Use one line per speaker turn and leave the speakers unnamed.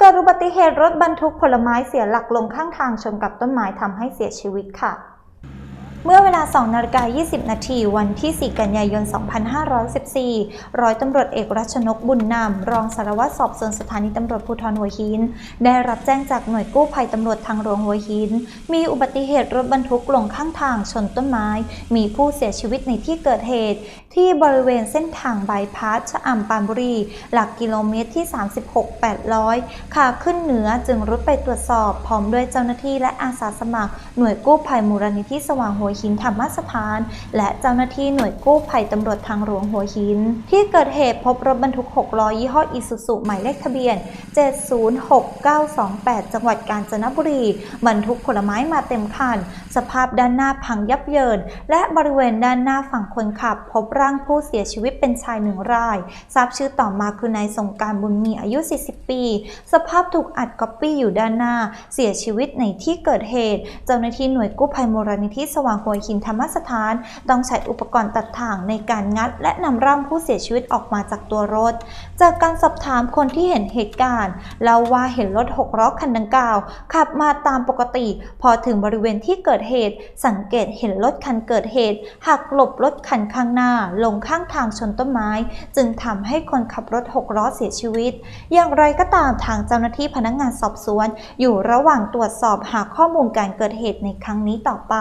เกิดอุบัติเหตุรถบรรทุกผลไม้เสียหลักลงข้างทางชนกับต้นไม้ทำให้เสียชีวิตค่ะ เมื่อเวลา 2นาฬิกา20 นาทีวันที่ 4 กันยายน 2514 ร้อยตำรวจเอกรัชนกบุญนามรองสารวัตรสอบสวนสถานีตำรวจภูธรหัวหิน ได้รับแจ้งจากหน่วยกู้ภัยตำรวจทางหลวงหัวหิน มีอุบัติเหตุรถบรรทุกลงข้างทางชนต้นไม้ มีผู้เสียชีวิตในที่เกิดเหตุ ที่บริเวณเส้นทางบายพาสชะอำปานบุรี หลักกิโลเมตรที่ 36 800 ขาขึ้นเหนือจึงรุดไปตรวจสอบ พร้อมด้วยเจ้าหน้าที่และอาสาสมัคร หน่วยกู้ภัยมูลนิธิสว่างหัวหินธรรมสถาน และเจ้าหน้าที่หน่วยกู้ภัยตำรวจทางหลวงหัวหิน ที่เกิดเหตุพบรถบรรทุก 6 ล้อยี่ห้ออีซูซุหมายเลขทะเบียน 706928 จังหวัดกาญจนบุรี บรรทุกผลไม้มาเต็มคัน สภาพด้านหน้าพังยับเยิน และบริเวณด้านหน้าฝั่งคนขับ พบร่างผู้เสียชีวิตเป็นชายหนึ่งราย ทราบชื่อต่อมาคือนายสงการบุญมีอายุ 40 ปี สภาพถูกอัดก๊อปปี้อยู่ด้านหน้า เสียชีวิตในที่เกิดเหตุ เจ้าหน้าที่หน่วยกู้ภัยมูลนิธิสว่างหัวหินธรรมสถาน ต้องใช้อุปกรณ์ตัดถ่างในการงัด และนำร่างผู้เสียชีวิตออกมาจากตัวรถ จากการสอบถามคนที่เห็นเหตุการณ์เล่าว่าเห็นรถหกล้อคันดังกล่าว ขับมาตามปกติ พอถึงบริเวณที่เกิดเหตุ สังเกตเห็นรถคันเกิดเหตุหักหลบรถคันข้างหน้า ลงข้างทางชนต้นไม้ จึงทำให้คนขับรถหกล้อเสียชีวิต อย่างไรก็ตามทางเจ้าหน้าที่พนักงานสอบสวน อยู่ระหว่างตรวจสอบหาข้อมูลการเกิดเหตุในครั้งนี้ต่อไป